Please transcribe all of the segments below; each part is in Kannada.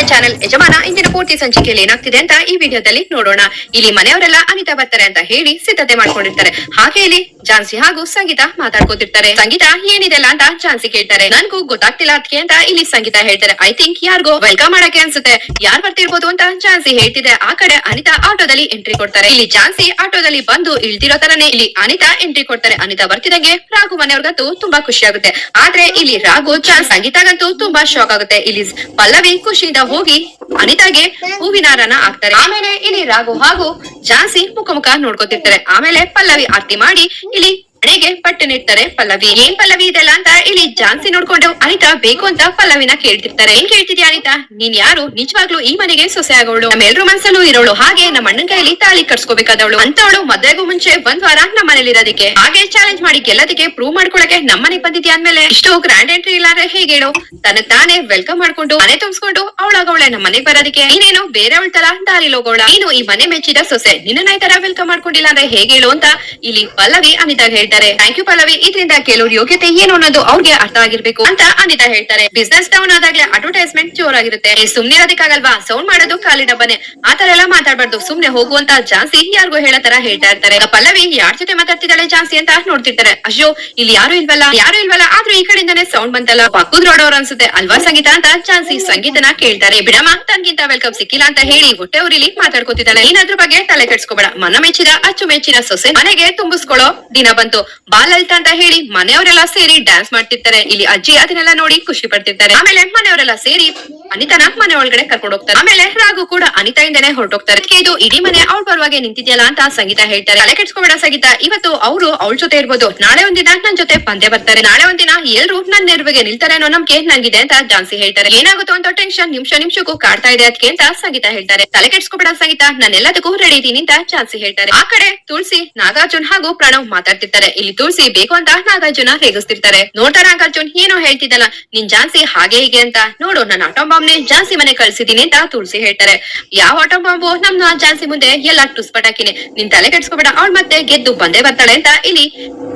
ಮೈ ಚಾನೆಲ್ ಯಜಮಾನ ಇಂದಿನ ಪೂರ್ತಿ ಸಂಚಿಕೆಯಲ್ಲಿ ಏನಾಗ್ತಿದೆ ಅಂತ ಈ ವಿಡಿಯೋದಲ್ಲಿ ನೋಡೋಣ. ಇಲ್ಲಿ ಮನೆಯವರೆಲ್ಲ ಅನಿತಾ ಬರ್ತಾರೆ ಅಂತ ಹೇಳಿ ಸಿದ್ಧತೆ ಮಾಡ್ಕೊಂಡಿರ್ತಾರೆ. ಹಾಗೆ ಇಲ್ಲಿ ಝಾನ್ಸಿ ಹಾಗೂ ಸಂಗೀತ ಮಾತಾಡ್ಕೋತಿರ್ತಾರೆ. ಸಂಗೀತ ಏನಿದೆಲ್ಲ ಅಂತ ಝಾನ್ಸಿ ಕೇಳ್ತಾರೆ. ನನ್ಗೂ ಗೊತ್ತಾಗ್ತಿಲ್ಲ ಅದಕ್ಕೆ ಅಂತ ಇಲ್ಲಿ ಸಂಗೀತ ಹೇಳ್ತಾರೆ. ಐ ಥಿಂಕ್ ಯಾರಿಗೋ ವೆಲ್ಕಮ್ ಮಾಡಕ್ಕೆ ಅನ್ಸುತ್ತೆ. ಯಾರ್ ಬರ್ತಿರ್ಬೋದು ಅಂತ ಝಾನ್ಸಿ ಹೇಳ್ತಿದೆ. ಆ ಕಡೆ ಅನಿತಾ ಆಟೋದಲ್ಲಿ ಎಂಟ್ರಿ ಕೊಡ್ತಾರೆ. ಇಲ್ಲಿ ಝಾನ್ಸಿ ಆಟೋದಲ್ಲಿ ಬಂದು ಇಳ್ತಿರೋ ತರನೇ ಇಲ್ಲಿ ಅನಿತಾ ಎಂಟ್ರಿ ಕೊಡ್ತಾರೆ. ಅನಿತಾ ಬರ್ತಿದಂಗೆ ರಾಘು ಮನೆಯವ್ರಿಗಂತೂ ತುಂಬಾ ಖುಷಿ ಆಗುತ್ತೆ. ಆದ್ರೆ ಇಲ್ಲಿ ರಾಘು ಚಾನ್ಸ್ ಸಂಗೀತಗಂತೂ ತುಂಬಾ ಶಾಕ್ ಆಗುತ್ತೆ. ಇಲ್ಲಿ ಪಲ್ಲವಿ ಖುಷಿಯಿಂದ ಹೋಗಿ ಅನಿತಾಗೆ ಹೂವಿನ ಹಾರನ ಹಾಕ್ತಾರೆ. ಆಮೇಲೆ ಇಲ್ಲಿ ರಾಘು ಹಾಗೂ ಝಾನ್ಸಿ ಮುಖ ಮುಖ ನೋಡ್ಕೊತಿರ್ತಾರೆ. ಆಮೇಲೆ ಪಲ್ಲವಿ ಆರತಿ ಮಾಡಿ ಇಲ್ಲಿ ಹಣೆಗೆ ಪಟ್ಟು ನೀಡ್ತಾರೆ ಪಲ್ಲವಿ. ಏನ್ ಪಲ್ಲವಿ ಇದೆಲ್ಲ ಅಂತ ಇಲ್ಲಿ ಜಾನ್ಸಿ ನೋಡ್ಕೊಂಡು ಅನಿತಾ ಬೇಕು ಅಂತ ಪಲ್ಲವಿನ ಕೇಳ್ತಿರ್ತಾರೆ. ಏನ್ ಕೇಳ್ತಿದ್ಯಾ ಅನಿತಾ? ನೀನ್ ಯಾರು? ನಿಜವಾಗ್ಲೂ ಈ ಮನೆಗೆ ಸೊಸೆ ಆಗೋಳು. ನಮ್ಮೆಲ್ರ ಮನ್ಸಲ್ಲೂ ಇರೋಳು. ಹಾಗೆ ನಮ್ಮ ಅಣ್ಣನ ಕೈಯಲ್ಲಿ ತಾಳಿ ಕಟ್ಸ್ಕೋಬೇಕಾದವಳು. ಅಂತವಳು ಮದ್ವೆಗೂ ಮುಂಚೆ ಒಂದ್ ವಾರ ನಮ್ಮ ಮನೇಲಿ ಇರೋದಕ್ಕೆ. ಹಾಗೆ ಚಾಲೆಂಜ್ ಮಾಡಿ ಗೆಲ್ಲದಕ್ಕೆ ಪ್ರೂವ್ ಮಾಡ್ಕೊಳಕ್ಕೆ ನಮ್ಮ ಮನೆಗ್ ಬಂದಿದ್ಯಾ ಅಂದ್ಮೇಲೆ? ಇಷ್ಟು ಗ್ರ್ಯಾಂಡ್ ಎಂಟ್ರಿ ಇಲ್ಲಾಂದ್ರೆ ಹೇಗೆ ಹೇಳು ತನ್ನ ತಾನೇ ವೆಲ್ಕಮ್ ಮಾಡ್ಕೊಂಡು ಮನೆ ತುಂಬಿಸ್ಕೊಂಡು ಅವಳಾಗವಳೆ ನಮ್ಮ ಮನೆಗೆ ಬರೋದಕ್ಕೆ. ನೀನೇನು ಬೇರೆಯವಳ ತರ ದಾರಿ ಹೋಗೋಳ ನೀನು ಈ ಮನೆ ಮೆಚ್ಚಿದ ಸೊಸೆ. ನಿನ್ನ ತರ ವೆಲ್ಕಮ್ ಮಾಡ್ಕೊಂಡಿಲ್ಲ ಅಂದ್ರೆ ಹೇಗೆ ಹೇಳು ಅಂತ ಇಲ್ಲಿ ಪಲ್ಲವಿ ಅನಿತಾ ಹೇಳ್ತಾರೆ ಥ್ಯಾಂಕ್ ಯು ಪಲ್ಲವಿ. ಇದರಿಂದ ಕೆಲವ್ರ ಯೋಗ್ಯತೆ ಏನು ಅನ್ನೋದು ಅವ್ರಿಗೆ ಅರ್ಥ ಆಗಿರ್ಬೇಕು ಅಂತ ಅನಿತಾ ಹೇಳ್ತಾರೆ. ಬಿಸ್ನೆಸ್ ಡೌನ್ ಆದಾಗ್ಲೇ ಅಡ್ವರ್ಟೈಸ್ಮೆಂಟ್ ಜೋರಾಗಿರುತ್ತೆ. ಸುಮ್ನೆ ಇರೋದಕ್ಕಾಗಲ್ವಾ? ಸೌಂಡ್ ಮಾಡೋದು ಕಾಲಿನ ಡಬ್ಬನೆ. ಆತರ ಎಲ್ಲ ಮಾತಾಡ್ಬಾರ್ದು. ಸುಮ್ನೆ ಹೋಗುವಂತ ಜಾನ್ಸಿ ಯಾರಿಗೂ ಹೇಳೋ ತರ ಹೇಳ್ತಾ ಇರ್ತಾರೆ. ಪಲ್ಲವಿ ಯಾರ್ ಜೊತೆ ಮಾತಾಡ್ತಿದ್ದಾಳೆ ಜಾನ್ಸಿ ಅಂತ ನೋಡ್ತಿರ್ತಾರೆ. ಅಯ್ಯೋ, ಇಲ್ಲಿ ಯಾರು ಇಲ್ವಲ್ಲ? ಯಾರು ಇಲ್ವಲ್ಲ? ಆದ್ರೂ ಈ ಕಡೆಯಿಂದಾನೆ ಸೌಂಡ್ ಬಂತಲ್ಲ. ಪಕ್ಕದ ರೋಡವ್ರ ಅನ್ಸುತ್ತೆ. ಅಲ್ವಾ ಸಂಗೀತ ಅಂತ? ಚಾನ್ಸಿ ಸಂಗೀತನ ಕೇಳ್ತಾರೆ. ಬಿಡಮ್ಮ ತನ್ಗಿಂತ ವೆಲ್ಕಮ್ ಸಿಕ್ಕಿಲ್ಲ ಅಂತ ಹೇಳಿ ಹೊಟ್ಟೆ ಊರಿಲಿ ಮಾತಾಡ್ಕೋತಿದ್ದಾಳೆ. ಏನಾದ್ರೂ ಬಗ್ಗೆ ತಲೆ ಕೆಡ್ಸ್ಕೋಬೇಡ. ಮನ ಮೆಚ್ಚಿದ ಅಚ್ಚು ಮೆಚ್ಚಿನ ಸೊಸೆ ಮನೆಗೆ ತುಂಬಿಸ್ಕೊಳ್ಳೋ ದಿನ ಬಂತು. ಬಾಲಲಿತ ಅಂತ ಹೇಳಿ ಮನೆಯವರೆಲ್ಲ ಸೇರಿ ಡ್ಯಾನ್ಸ್ ಮಾಡ್ತಿರ್ತಾರೆ. ಇಲ್ಲಿ ಅಜ್ಜಿ ಅದನ್ನೆಲ್ಲ ನೋಡಿ ಖುಷಿ ಪಡ್ತಿರ್ತಾರೆ. ಆಮೇಲೆ ಮನೆಯವರೆಲ್ಲ ಸೇರಿ ಅನಿತಾನ ಮನೆ ಒಳಗಡೆ ಕರ್ಕೊಂಡು ಹೋಗ್ತಾರೆ. ಆಮೇಲೆ ರಾಘು ಕೂಡ ಅನಿತಾಯಿಂದನೇ ಹೊರಟೋಗ್ತಾರೆ. ಅದಕ್ಕೆ ಇದು ಇಡೀ ಮನೆ ಅವಳ ಪರವಾಗಿ ನಿಂತಿದ್ಯಲ್ಲ ಅಂತ ಸಂಗೀತ ಹೇಳ್ತಾರೆ. ಅಲೆ ಕೆಡ್ಸ್ಕೊಬೇಡ ಸಂಗೀತ. ಇವತ್ತು ಅವರು ಅವಳ ಜೊತೆ ಇರ್ಬೋದು. ನಾಳೆ ಒಂದಿನ ನನ್ ಜೊತೆ ಪಂದ್ಯ ಬರ್ತಾರೆ. ನಾಳೆ ಒಂದಿನ ಎಲ್ರು ನನ್ ನೆರವಿಗೆ ನಿಲ್ತಾರೆ ಅನ್ನೋ ನಮ್ಗೆ ನಂಗಿದೆ ಅಂತ ಜಾನ್ಸಿ ಹೇಳ್ತಾರೆ. ಏನಾಗುತ್ತೋ ಅಂತ ಟೆನ್ಷನ್ ನಿಮಿಷ ನಿಮಿಷಕ್ಕೂ ಕಾಡ್ತಾ ಇದೆ ಅದಕ್ಕೆ ಅಂತ ಸಂಗೀತ ಹೇಳ್ತಾರೆ. ತಲೆ ಕೆಡ್ಸ್ಕೊಬೇಡ ಸಂಗೀತ. ನಾನೆಲ್ಲದಕ್ಕೂ ರೆಡಿ ಇದೀನಿ ಅಂತ ಜಾನ್ಸಿ ಹೇಳ್ತಾರೆ. ಆ ಕಡೆ ತುಳಸಿ, ನಾಗಾರ್ಜುನ್ ಹಾಗೂ ಪ್ರಣವ್ ಮಾತಾಡ್ತಿರ್ತಾರೆ. ಇಲ್ಲಿ ತುಳಸಿ ಬೇಕು ಅಂತ ನಾಗಾರ್ಜುನ ರೇಗಿಸ್ತಿರ್ತಾರೆ ನೋಡ್ತಾ ನಾಗಾರ್ಜುನ್ ಏನೋ ಹೇಳ್ತಿದ್ದಲ್ಲ, ನಿನ್ ಜಾನ್ಸಿ ಹಾಗೆ ಹೀಗೆ ಅಂತ. ನೋಡು, ನನ್ನ ಆಟೋ ಬಾಂಬ್ ನೇ ಜಾನ್ಸಿ ಮನೆ ಕಳ್ಸಿದೀನಿ ಅಂತ ತುಳಸಿ ಹೇಳ್ತಾರೆ. ಯಾವ ಆಟೋ ಬಾಂಬು ನಮ್ ಜಾನ್ಸಿ ಮುಂದೆ ಎಲ್ಲ ಟುಸ್ ಪಟಾಕಿನಿ. ನಿನ್ ತಲೆ ಕೆಡ್ಸ್ಕೊಬೇಡ, ಅವಳು ಮತ್ತೆ ಗೆದ್ದು ಬಂದೇ ಬರ್ತಾಳೆ ಅಂತ ಇಲ್ಲಿ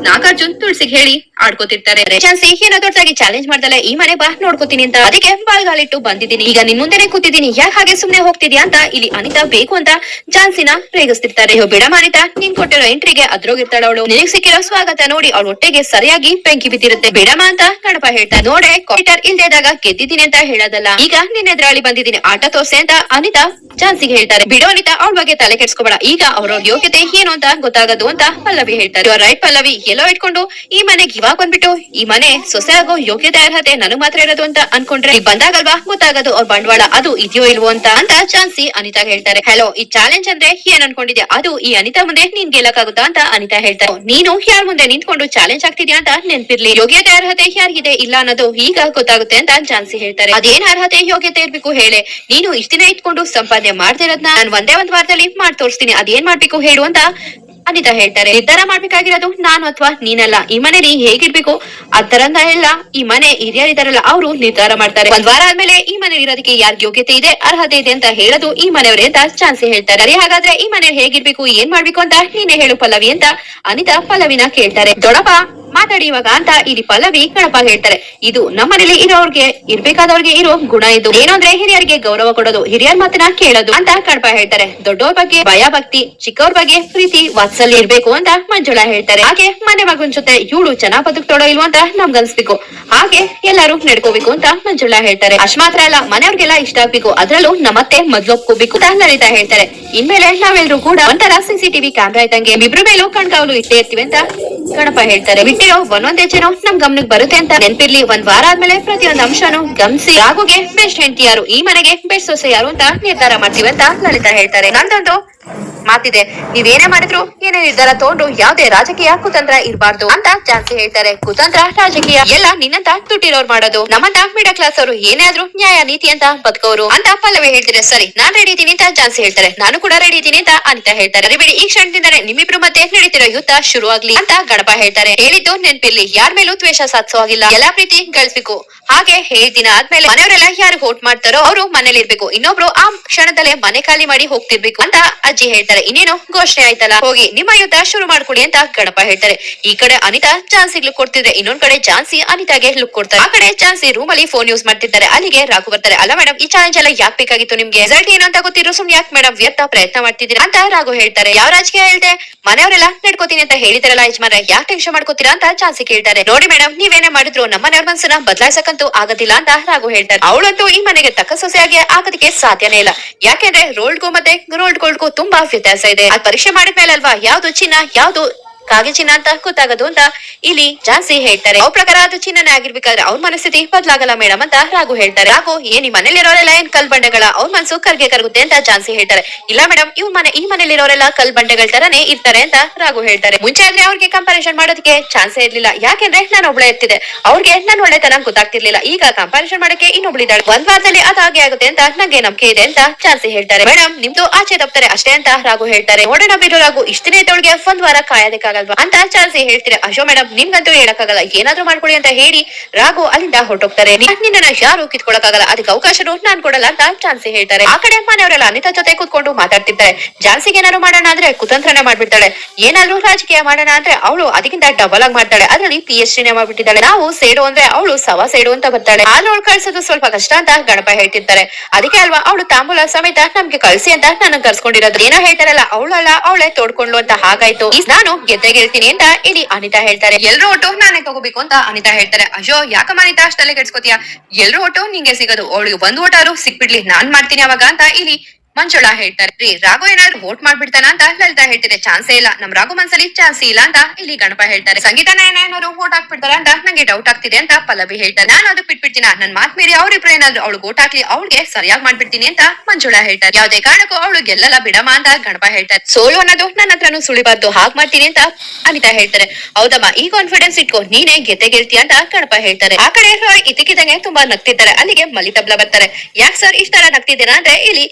ನಾಗಾರ್ಜುನ್ ತುಳಸಿಗೆ ಹೇಳಿ ಆಡ್ಕೋತಿರ್ತಾರೆ. ಜಾನ್ಸಿ, ಏನೋ ದೊಡ್ಡದಾಗಿ ಚಾಲೆಂಜ್ ಮಾಡ್ತಾಳೆ ಈ ಮನೆ ಬಾ, ನೋಡ್ಕೋತೀನಿ ಅಂತ. ಅದಕ್ಕೆ ಬಾಲ್ಗಾಲಿಟ್ಟು ಬಂದಿದ್ದೀನಿ. ಈಗ ನಿನ್ ಮುಂದೆನೆ ಕೂತಿದ್ದೀನಿ. ಯಾಕೆ ಹಾಗೆ ಸುಮ್ನೆ ಹೋಗ್ತಿದ್ಯಾ ಅಂತ ಇಲ್ಲಿ ಅನಿತಾ ಬೇಕು ಅಂತ ಜಾನ್ಸಿನ ರೇಗಿಸ್ತಿರ್ತಾರೆ. ಬೇಡ ಅನಿತಾ ನೀನ್ ಕೊಟ್ಟಿರೋ ಎಂಟ್ರಿಗೆ ಅದ್ರೋಗಿರ್ತಾಳ ಅವಳು. ನಿನಗ್ ಸಿಕ್ಕಿರೋ ಸ್ವಾಗತ ನೋಡಿ ಅವಳ ಹೊಟ್ಟೆಗೆ ಸರಿಯಾಗಿ ಬೆಂಕಿ ಬಿದ್ದಿರುತ್ತೆ. ಬಿಡಮ ಅಂತ ಗಣಪ ಹೇಳ್ತಾ ನೋಡೆ ಕಾಂಪಿಟರ್ ಇಲ್ದೇ ಇದ್ದಾಗ ಗೆದ್ದಿದ್ದೀನಿ ಅಂತ ಹೇಳೋದಲ್ಲ. ಈಗ ನಿನ್ನೆ ಎದುರಾಳಿ ಬಂದಿದ್ದೀನಿ. ಆಟ ತೋರ್ಸೆ ಅಂತ ಅನಿತಾ ಚಾನ್ಸಿಗೆ ಹೇಳ್ತಾರೆ. ಬಿಡೋ ಅನಿತಾ, ಅವಳ ಬಗ್ಗೆ ತಲೆ ಕೆಡ್ಸ್ಕೊಬೇಡ. ಈಗ ಅವ್ರವ್ರ ಯೋಗ್ಯತೆ ಏನು ಅಂತ ಗೊತ್ತಾಗದು ಅಂತ ಪಲ್ಲವಿ ಹೇಳ್ತಾರೆ. ರೈಟ್ ಪಲ್ಲವಿ. ಎಲ್ಲೋ ಇಟ್ಕೊಂಡು ಈ ಮನೆಗೆ ಇವಾಗ ಬಂದ್ಬಿಟ್ಟು ಈ ಮನೆ ಸೊಸೆ ಆಗೋ ಯೋಗ್ಯತೆ, ಅರ್ಹತೆ ನನಗ್ ಮಾತ್ರ ಇರೋದು ಅಂತ ಅನ್ಕೊಂಡ್ರೆ ಬಂದಾಗಲ್ವಾ? ಗೊತ್ತಾಗದು ಅವ್ರ ಬಂಡವಾಳ. ಅದು ಇದೆಯೋ ಇಲ್ವೋ ಅಂತ ಅಂತ ಚಾನ್ಸಿ ಅನಿತಾ ಹೇಳ್ತಾರೆ. ಹಲೋ ಈ ಚಾಲೆಂಜ್ ಅಂದ್ರೆ ಏನ್ ಅನ್ಕೊಂಡಿದ್ಯಾ? ಅದು ಈ ಅನಿತಾ ಮುಂದೆ ನೀನ್ ಗೆಲ್ಲಕ್ಕಾಗುತ್ತಾ ಅಂತ ಅನಿತಾ ಹೇಳ್ತಾರೆ. ನೀನು ಯಾರ ಮುಂದೆ ನಿಂತ್ಕೊಂಡು ಚಾಲೆಂಜ್ ಆಗ್ತಿದ್ಯಾ ಅಂತ ನೆನ್ಪಿರ್ಲಿ. ಯೋಗ್ಯತೆ ಅರ್ಹತೆ ಯಾರಿಗಿದೆ? ಇಲ್ಲ ಅನ್ನೋದು ಈಗ ಗೊತ್ತಾಗುತ್ತೆ ಅಂತ ಜಾನ್ಸಿ ಹೇಳ್ತಾರೆ. ಅದೇನ್ ಅರ್ಹತೆ, ಯೋಗ್ಯತೆ ಇರ್ಬೇಕು ಹೇಳೆ. ನೀನು ಇಷ್ಟ ದಿನ ಇಟ್ಕೊಂಡು ಸಂಪಾದನೆ ಮಾಡ್ತಿರೋದ್ನ ನಾನು ಒಂದೇ ಒಂದ್ ವಾರದಲ್ಲಿ ಮಾಡ್ ತೋರಿಸ್ತೀನಿ. ಅದೇನ್ ಮಾಡ್ಬೇಕು ಹೇಳು ಅಂತ ಅನಿತಾ ಹೇಳ್ತಾರೆ, ನಿರ್ಧಾರ ಮಾಡ್ಬೇಕಾಗಿರೋದು ನಾನು ಅಥವಾ ನೀನಲ್ಲ. ಈ ಮನೇಲಿ ಹೇಗಿರ್ಬೇಕು? ಅದರಂತ ಎಲ್ಲ ಈ ಮನೆ ಹಿರಿಯರಿದಾರಲ್ಲ, ಅವರು ನಿರ್ಧಾರ ಮಾಡ್ತಾರೆ. ಒಂದ್ ವಾರ ಆದ್ಮೇಲೆ ಈ ಮನೆ ಇರೋದಕ್ಕೆ ಯಾರ್ ಯೋಗ್ಯತೆ ಇದೆ, ಅರ್ಹತೆ ಇದೆ ಅಂತ ಹೇಳೋದು ಈ ಮನೆಯವರೇ ಅಂತ ಚಾನ್ಸಿ ಹೇಳ್ತಾರೆ. ಅದೇ ಹಾಗಾದ್ರೆ ಈ ಮನೆ ಹೇಗಿರ್ಬೇಕು, ಏನ್ ಮಾಡ್ಬೇಕು ಅಂತ ನೀನೆ ಹೇಳು ಪಲ್ಲವಿ ಅಂತ ಅನಿತಾ ಪಲ್ಲವಿನ ಕೇಳ್ತಾರೆ. ದೊಡಪ್ಪ ಮಾತಾಡಿ ಇವಾಗ ಅಂತ ಇಲ್ಲಿ ಪಲ್ಲವಿ ಕಣಪ ಹೇಳ್ತಾರೆ ಇದು ನಮ್ಮನೇಲಿ ಇರೋರ್ಗೆ, ಇರ್ಬೇಕಾದವ್ರಿಗೆ ಇರೋ ಗುಣ ಇದು. ಏನಂದ್ರೆ ಹಿರಿಯರಿಗೆ ಗೌರವ ಕೊಡೋದು, ಹಿರಿಯರ್ ಮಾತನ್ನ ಕೇಳೋದು ಅಂತ ಕಣಪ ಹೇಳ್ತಾರೆ. ದೊಡ್ಡವ್ರ ಬಗ್ಗೆ ಭಯ, ಭಕ್ತಿ, ಚಿಕ್ಕವ್ರ ಬಗ್ಗೆ ಪ್ರೀತಿ, ವಾತ್ಸಲ್ಯ ಇರ್ಬೇಕು ಅಂತ ಮಂಜುಳಾ ಹೇಳ್ತಾರೆ. ಹಾಗೆ ಮನೆ ಮಗನ್ ಜೊತೆ ಇವಳು ಚೆನ್ನಾಗ್ ಬದುಕ್ತೋಡೋ ಇಲ್ವೋ ಅಂತ ನಮ್ಗನ್ಸ್ಬೇಕು ಹಾಗೆ ಎಲ್ಲರೂ ನಡ್ಕೋಬೇಕು ಅಂತ ಮಂಜುಳಾ ಹೇಳ್ತಾರೆ. ಅಷ್ಟ್ ಮಾತ್ರ ಅಲ್ಲ, ಮನೆಯವ್ರಿಗೆಲ್ಲ ಇಷ್ಟ ಆಗ್ಬೇಕು ಅದ್ರಲ್ಲೂ ನಮ್ಮತ್ತೆ ಮೊದ್ಲೊಪ್ಕೋಬೇಕು ಅಂತ ಲಲಿತಾ ಹೇಳ್ತಾರೆ. ಇನ್ಮೇಲೆ ನಾವೆಲ್ಲರೂ ಕೂಡ ಒಂಥರ ಸಿಸಿಟಿವಿ ಕ್ಯಾಮ್ರಾ ಇದ್ದಂಗೆ, ಇಬ್ರು ಮೇಲೂ ಕಣ್ಗಾವಲು ಇಟ್ಟೇ ಇರ್ತೀವಿ ಅಂತ ಗಣಪ ಹೇಳ್ತಾರೆ. ಬಿಟ್ಟಿರೋ ಒಂದೊಂದ್ ಜನ ನಮ್ ಗಮನಕ್ಕೆ ಬರುತ್ತೆ ಅಂತ ನೆನ್ಪಿರ್ಲಿ. ಒಂದ್ ವಾರ ಆದ್ಮೇಲೆ ಪ್ರತಿಯೊಂದು ಅಂಶನು ಗಮನಿಸಿ ರಾಘುಗೆ ಬೆಸ್ಟ್ ಹೆಂಡತಿ ಯಾರು ಈ ಮನೆಗೆ, ಬೆಸ್ಟ್ ಸೊಸೆ ಯಾರು ಅಂತ ನಿರ್ಧಾರ ಮಾಡ್ತೀವಿ ಅಂತ ಲಲಿತಾ ಹೇಳ್ತಾರೆ. ನಂದೊಂದು ಮಾತಿದೆ. ನೀವೇನೇ ಮಾಡಿದ್ರು ಏನೇ ನಿರ್ಧಾರ ತಗೊಂಡ್ರು ಯಾವ್ದೇ ರಾಜಕೀಯ ಕುತಂತ್ರ ಇರಬಾರ್ದು ಅಂತ ಜಾನ್ಸಿ ಹೇಳ್ತಾರೆ. ಕುತಂತ್ರ, ರಾಜಕೀಯ ಎಲ್ಲ ನಿನ್ನಂತ ದುಡ್ಡಿರೋರ್ ಮಾಡೋದು. ನಮ್ಮಂತ ಮಿಡಲ್ ಕ್ಲಾಸ್ ಅವರು ಏನೇ ಆದ್ರೂ ನ್ಯಾಯ, ನೀತಿ ಅಂತ ಬದುಕೋರು. ಅಂತ ಪಲ್ಲವಿ ಹೇಳ್ತಾರೆ ಸರಿ, ನಾನ್ ರೆಡಿ ಇದೀನಿ ಅಂತ ಜಾನ್ಸಿ ಹೇಳ್ತಾರೆ. ನಾನು ಕೂಡ ರೆಡಿ ಇದೀನಿ ಅಂತ ಅನಿತಾ ಹೇಳ್ತಾರೆ. ಅರಿಬೇಡಿ ಈ ಕ್ಷಣದಿಂದಲೇ ನಿಮ್ಮಿಬ್ರು ಮಧ್ಯೆ ನಡೀತಿರೋ ಯುದ್ಧ ಶುರು ಆಗ್ಲಿ ಅಂತ ಗಣಪ ಹೇಳ್ತಾರೆ. ಹೇಳಿದ್ದು ನೆನ್ಪಿರ್ಲಿ. ಯಾರ ಮೇಲೂ ದ್ವೇಷ ಸಾಧಿಸೋ ಹಾಗಿಲ್ಲ. ಎಲ್ಲಾ ಪ್ರೀತಿ ಗಳಿಸ್ಬೇಕು. ಹಾಗೆ ದಿನ ಆದ್ಮೇಲೆ ಮನೆಯವರೆಲ್ಲ ಯಾರು ವೋಟ್ ಮಾಡ್ತಾರೋ ಅವರು ಮನೇಲಿ ಇರ್ಬೇಕು. ಇನ್ನೊಬ್ರು ಆ ಕ್ಷಣದಲ್ಲೇ ಮನೆ ಖಾಲಿ ಮಾಡಿ ಹೋಗ್ತಿರ್ಬೇಕು ಅಂತ ಅಜ್ಜಿ ಹೇಳ್ತಾರೆ. ಇನ್ನೇನು ಘೋಷಣೆ ಆಯ್ತಲ್ಲ? ಹೋಗಿ ನಿಮ್ಮ ಯುದ್ಧ ಶುರು ಮಾಡ್ಕೊಡಿ ಅಂತ ಗಣಪ ಹೇಳ್ತಾರೆ. ಈ ಕಡೆ ಅನಿತಾ ಝಾನ್ಸಿಗ್ ಲುಕ್ ಕೊಡ್ತಿದ್ರೆ, ಇನ್ನೊಂದ್ ಕಡೆ ಝಾನ್ಸಿ ಅನಿತಾಗೆ ಲುಕ್ ಕೊಡ್ತಾರೆ. ಆ ಕಡೆ ಝಾನ್ಸಿ ರೂಮ್ ಅಲ್ಲಿ ಫೋನ್ ಯೂಸ್ ಮಾಡ್ತಿದ್ದಾರೆ ಅಲ್ಲಿಗೆ ರಾಘು ಬರ್ತಾರೆ. ಅಲ್ಲ ಮೇಡಮ್ ಈ ಚಾಲೆಂಜ್ ಎಲ್ಲ ಯಾಕೆ ಬೇಕಾಗಿತ್ತು ನಿಮ್ಗೆ? ರಿಸಲ್ಟ್ ಏನು ಅಂತ ಗೊತ್ತಿರೋ ಸುಮ್ನೆ ಯಾಕೆ ಮೇಡಮ್ ವ್ಯರ್ಥ ಪ್ರಯತ್ನ ಮಾಡ್ತಿದ್ದೀರಾ ಅಂತ ರಾಘು ಹೇಳ್ತಾರೆ. ಯಾವ ರಾಜಕೀಯ ಹೇಳ್ದೆ? ಮನೆಯವರೆಲ್ಲ ನಡ್ಕೋತೀನಿ ಅಂತ ಹೇಳಿದಾರಲ್ಲ ಯಜಮಾನ ಯಾಕೆ ಟೆನ್ಷನ್ ಮಾಡ್ಕೋತೀರಾ ಅಂತ ಚಾನ್ಸಿ ಕೇಳ್ತಾರೆ. ನೋಡಿ ಮೇಡಮ್ ನೀವೇನೇ ಮಾಡಿದ್ರು ನಮ್ಮ ಮನೆಯವ್ರ ಮನ್ಸನ್ನ ಬದಲಾಯಿಸಕ್ಕಂತೂ ಆಗೋದಿಲ್ಲ ಅಂತ ರಾಘು ಹೇಳ್ತಾರೆ. ಅವಳಂತೂ ಈ ಮನೆಗೆ ತಕ್ಕ ಸೊಸೆಯಾಗಿ ಆಗೋದಕ್ಕೆ ಸಾಧ್ಯನೇ ಇಲ್ಲ. ಯಾಕೆಂದ್ರೆ ರೋಲ್ಡ್ಗೂ ಮತ್ತೆ ರೋಲ್ಡ್ ಗೋಲ್ಡ್ಗೂ ತುಂಬಾ ವ್ಯತ್ಯಾಸ ಇದೆ. ಅದ್ ಪರೀಕ್ಷೆ ಮಾಡಿದ್ಮೇಲೆ ಅಲ್ವಾ ಯಾವ್ದು ಚಿನ್ನ, ಯಾವ್ದು ಕಾಗೆ ಚಿನ್ನ ಅಂತ ಗೊತ್ತಾಗದು ಅಂತ ಇಲ್ಲಿ ಜಾನ್ಸಿ ಹೇಳ್ತಾರೆ. ಅವ್ರ ಪ್ರಕಾರ ಅದು ಚಿನ್ನನೇ ಆಗಿರ್ಬೇಕಾದ್ರೆ ಅವ್ರ ಮನಸ್ಥಿತಿ ಬದಲಾಗಲ್ಲ ಮೇಡಮ್ ಅಂತ ರಾಘು ಹೇಳ್ತಾರೆ. ರಾಘು ಏನ್ ಈ ಮನೇಲಿರೋರೆಲ್ಲ ಏನ್ ಕಲ್ ಬಂಡೆಗಳ ಅವ್ರ ಮನಸ್ಸು ಕರ್ಗೆ ಕರಗುತ್ತೆ ಅಂತ ಜಾನ್ಸಿ ಹೇಳ್ತಾರೆ. ಇಲ್ಲ ಮೇಡಮ್ ಇವ್ ಮನೆ, ಈ ಮನೇಲಿರೋರೆಲ್ಲ ಕಲ್ ಬಂಡೆಗಳ ತರನೇ ಇರ್ತಾರೆ ಅಂತ ರಾಘು ಹೇಳ್ತಾರೆ. ಮುಂಚೆ ಆದ್ರೆ ಅವ್ರಿಗೆ ಕಂಪಾರಿಸನ್ ಮಾಡೋದಕ್ಕೆ ಚಾನ್ಸೇ ಇರ್ಲಿಲ್ಲ. ಯಾಕೆಂದ್ರೆ ನಾನು ಒಬ್ಳೆ ಇರ್ತಿದೆ. ಅವ್ರಿಗೆ ನಾನು ಒಳ್ಳೆತನ ಗೊತ್ತಾಗ್ತಿರ್ಲಿಲ್ಲ. ಈಗ ಕಂಪಾರಿಸನ್ ಮಾಡಕ್ಕೆ ಇನ್ನೊಬ್ಳಿದ್ದಾಳೆ. ಒಂದ್ ವಾರದಲ್ಲಿ ಅದಾಗೆ ಆಗುತ್ತೆ ಅಂತ ನಂಗೆ ನಂಬಿಕೆ ಇದೆ ಅಂತ ಚಾನ್ಸಿ ಹೇಳ್ತಾರೆ. ಮೇಡಮ್ ನಿಮ್ದು ಆಚೆ ತಪ್ತಾರೆ ಅಷ್ಟೇ ಅಂತ ರಾಘು ಹೇಳ್ತಾರೆ. ನೋಡೋಣ ಬಿಡು ರಾಘು, ಇಷ್ಟ ದಿನ ಇದ್ದವಳಿಗೆ ಒಂದ್ ವಾರ ಕಾಯೋದಕ್ಕಾಗಲ್ವಾ ಅಂತ ಚಾನ್ಸಿ ಹೇಳ್ತಾರೆ? ಅಶೋ ಮೇಡಮ್ ನಿಮ್ಗಂತೂ ಹೇಳಕ್ಕಾಗಲ್ಲ. ಏನಾದ್ರೂ ಮಾಡ್ಕೊಡಿ ಅಂತ ಹೇಳಿ ರಾಘು ಅಲ್ಲಿಂದ ಹೊರಟೋಗ್ತಾರೆ. ನಿನ್ನ ಯಾರು ಕಿತ್ಕೊಳಕ್ಕಾಗಲ್ಲ. ಅದಕ್ಕೆ ಅವಕಾಶ ನಾನ್ ಕೊಡಲ್ಲ ಅಂತ ಚಾನ್ಸಿ ಹೇಳ್ತಾರೆ. ಆ ಕಡೆ ಮನೆಯವರೆಲ್ಲ ಅನಿತಾ ಜೊತೆ ಕೂತ್ಕೊಂಡು ಮಾತಾಡ್ತಿರ್ತಾರೆ. ಜಾನ್ಸಿಗೆ ಏನಾದ್ರು ಮಾಡೋಣ ಅಂದ್ರೆ ಕುತಂತ್ರನೇ ಮಾಡ್ಬಿಡ್ತಾಳೆ. ಏನಾದ್ರೂ ರಾಜಕೀಯ ಮಾಡೋಣ ಅಂದ್ರೆ ಅವಳು ಅದಕ್ಕಿಂತ ಡಬಲ್ ಆಗಿ ಮಾಡ್ತಾಳೆ. ಅದರಲ್ಲಿ ಪಿ ಎಚ್ ಡಿನೇ ಮಾಡ್ಬಿಟ್ಟಿದ್ದಾಳೆ. ನಾವು ಸೇಡು ಅಂದ್ರೆ ಅವಳು ಸವ ಸೇಡು ಅಂತ ಬರ್ತಾಳೆ. ಆ ನೋಡ್ ಕಳ್ಸೋದು ಸ್ವಲ್ಪ ಕಷ್ಟ ಅಂತ ಗಣಪ ಹೇಳ್ತಿರ್ತಾರೆ. ಅದಕ್ಕೆ ಅಲ್ವಾ ಅವಳು ತಾಂಬೂಲ ಸಮೇತ ನಮ್ಗೆ ಕಳ್ಸಿ ಅಂತ ನಾನು ಕರ್ಸ್ಕೊಂಡಿರೋದು. ಏನೋ ಹೇಳ್ತಾರಲ್ಲ, ಅವಳಲ್ಲ, ಅವಳೇ ತೋಡ್ಕೊಂಡ್ಲು ಅಂತ ಹಾಗಾಯ್ತು. ನಾನು ಗೆದ್ದೆ ಗೆಲ್ತೀನಿ ಅಂತ ಇಲ್ಲಿ ಅನಿತಾ ಹೇಳ್ತಾರೆ. ಎಲ್ರು ಒಟ್ಟು ನಾನೇ ತಗೋಬೇಕು ಅಂತ ಅನಿತಾ ಹೇಳ್ತಾರೆ. ಅಯ್ಯೋ ಯಾಕಮ್ಮ ಅನಿತಾ, ಅಷ್ಟಲ್ಲೇ ಕೆಡ್ಸ್ಕೊತೀಯ? ಎಲ್ರು ಒಟ್ಟು ನಿಂಗೆ ಸಿಗೋದು. ಅವಳಿಗೆ ಒಂದ್ ಓಟಾರು ಸಿಕ್ಬಿಡ್ಲಿ. ನಾನ್ ಮಾಡ್ತೀನಿ ಅವಾಗ ಅಂತ ಇಲ್ಲಿ ಮಂಜುಳಾ ಹೇಳ್ತಾರೆ ರೀ ರಾಘು ಏನಾದ್ರು ವೋಟ್ ಮಾಡ್ಬಿಡ್ತಾನ ಅಂತ ಲಲಿತಾ ಹೇಳ್ತಿದೆ. ಚಾನ್ಸೇ ಇಲ್ಲ. ನಮ್ ರಾಘು ಮನ್ಸಲ್ಲಿ ಚಾನ್ಸ್ ಇಲ್ಲ ಅಂತ ಇಲ್ಲಿ ಗಣಪ ಹೇಳ್ತಾರೆ. ಸಂಗೀತನ ಏನಾದ್ರು ವೋಟ್ ಹಾಕ್ಬಿಡ್ತಾರ ಅಂತ ನಂಗೆ ಡೌಟ್ ಆಗ್ತಿದೆ ಅಂತ ಪಲ್ಲವಿ ಹೇಳ್ತಾರೆ. ನಾನು ಅದು ಬಿಟ್ಬಿಡ್ತೀನಿ ನನ್ ಮಾತ್ ಮೀರಿ ಅವ್ರಿಬ್ರು ಏನಾದ್ರು ಅವಳು ವೋಟ್ ಹಾಕ್ಲಿ, ಅವಳಿಗೆ ಸರಿಯಾಗಿ ಮಾಡ್ಬಿಡ್ತೀನಿ ಅಂತ ಮಂಜುಳಾ ಹೇಳ್ತಾರೆ. ಯಾವ್ದೇ ಕಾರಣಕ್ಕೂ ಅವಳು ಗೆಲ್ಲಲ್ಲ ಬಿಡಮ್ಮ ಅಂತ ಗಣಪ ಹೇಳ್ತಾರೆ. ಸೋಲು ಅನ್ನೋದು ನನ್ನ ಹತ್ರನು ಸುಳಿಬಾರ್ದು. ಹಾಗ್ ಮಾಡ್ತೀನಿ ಅಂತ ಅನಿತಾ ಹೇಳ್ತಾರೆ. ಹೌದಮ್ಮ, ಈ ಕಾನ್ಫಿಡೆನ್ಸ್ ಇಟ್ಕೋ ನೀನೇ ಗೆದ್ದೆ ಗೆಲ್ತಿ ಅಂತ ಗಣಪ ಹೇಳ್ತಾರೆ. ಆ ಕಡೆ ರಾಯ್ ಇದ್ದಕ್ಕಿದ್ದಂಗೆ ತುಂಬಾ ನಗ್ತಿದ್ದಾರೆ. ಅಲ್ಲಿಗೆ ಮಲಿತಬ್ಲ ಬರ್ತಾರೆ. ಯಾಕೆ ಸರ್ ಇಷ್ಟ ನಗ್ತಿದ್ದೀರಾ ಅಂದ್ರೆ ಇಲ್ಲಿ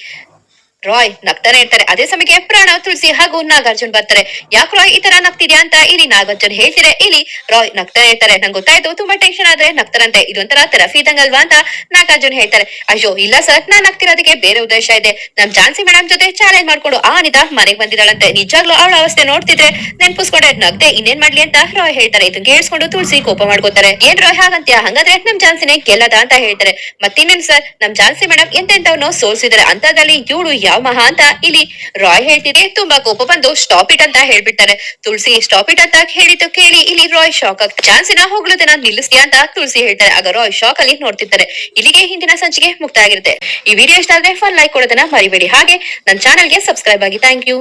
ರಾಯ್ ನಗ್ತಾನೆ ಇರ್ತಾರೆ. ಅದೇ ಸಮಯಕ್ಕೆ ಪ್ರಾಣ, ತುಳಸಿ ಹಾಗೂ ನಾಗಾರ್ಜುನ್ ಬರ್ತಾರೆ. ಯಾಕೆ ರಾಯ್ ಈ ತರ ನಗ್ತಿದ್ಯಾ ಅಂತ ಇಲ್ಲಿ ನಾಗಾರ್ಜುನ್ ಹೇಳ್ತಿದ್ರೆ, ಇಲ್ಲಿ ರಾಯ್ ನಗ್ತಾನೆ ಇರ್ತಾರೆ. ನಂಗೆ ಗೊತ್ತಾಯ್ತು, ತುಂಬಾ ಟೆನ್ಷನ್ ಆದ್ರೆ ನಗ್ತಾರಂತೆ. ಇದೊಂಥರ ತೆರಫಿ ಇದ್ದಂಗಲ್ವಾ ಅಂತ ನಾಗಾರ್ಜುನ್ ಹೇಳ್ತಾರೆ. ಅಯ್ಯೋ, ಇಲ್ಲ ಸರ್ ನಾನ್ ನಗ್ತಿರೋದಕ್ಕೆ ಬೇರೆ ಉದ್ದೇಶ ಇದೆ. ನಮ್ ಜಾನ್ಸಿ ಮೇಡಮ್ ಜೊತೆ ಚಾಲೆಂಜ್ ಮಾಡ್ಕೊಂಡು ಆ ಅನಿತಾ ಮನೆಗೆ ಬಂದಿದ್ದಾಳಂತೆ. ನಿಜಾಗ್ಲೂ ಅವಳ ಅವಸ್ಥೆ ನೋಡ್ತಿದ್ರೆ ನೆನ್ಪಿಸ್ಕೊಂಡೆ, ನಗ್ದೆ, ಇನ್ನೇನ್ ಮಾಡ್ಲಿ ಅಂತ ರಾಯ್ ಹೇಳ್ತಾರೆ. ಇದನ್ನ ಕೇಳಿಸ್ಕೊಂಡು ತುಳಸಿ ಕೋಪ ಮಾಡ್ಕೋತಾರೆ. ಏನ್ ರಾಯ್ ಹಾಗಂತ್ಯ? ಹಂಗಾದ್ರೆ ನಮ್ ಜಾನ್ಸಿನೇ ಗೆಲ್ಲದ ಅಂತ ಹೇಳ್ತಾರೆ. ಮತ್ತಿನ್ನೇನ್ ಸರ್ ನಮ್ ಜಾನ್ಸಿ ಮೇಡಮ್ ಎಂತೆಂತವ್ನು ಸೋಲ್ಸಿದಾರೆ. ಅಂತದಲ್ಲಿ ಇವಳು ಯಾವ ಅಂತ ಇಲ್ಲಿ ರಾಯ್ ಹೇಳ್ತಿದೆ ತುಂಬಾ ಕೋಪ ಬಂದು ಸ್ಟಾಪ್ ಇಟ್ ಅಂತ ಹೇಳ್ಬಿಡ್ತಾರೆ. ತುಳಸಿ ಸ್ಟಾಪ್ ಇಟ್ ಅಂತ ಹೇಳಿದ್ದು ಕೇಳಿ ಇಲ್ಲಿ ರಾಯ್ ಶಾಕ್ ಆಗ್ತಾರೆ ಚಾನ್ಸಿನ ಹೋಗ್ಲುದನ್ನ ನಿಲ್ಲಿಸ್ತೀಯ ಅಂತ ತುಳಸಿ ಹೇಳ್ತಾರೆ. ಆಗ ರಾಯ್ ಶಾಕ್ ಅಲ್ಲಿ ನೋಡ್ತಿರ್ತಾರೆ. ಇಲ್ಲಿಗೆ ಹಿಂದಿನ ಸಂಚಿಕೆ ಮುಕ್ತ ಆಗಿರುತ್ತೆ ಈ ವಿಡಿಯೋ ಇಷ್ಟ ಆದ್ರೆ ಫನ್ ಲೈಕ್ ಕೊಡೋದನ್ನ ಮರಿಬೇಡಿ. ಹಾಗೆ ನನ್ನ ಚಾನಲ್ಗೆ ಸಬ್ಸ್ಕ್ರೈಬ್ ಆಗಿ. Thank you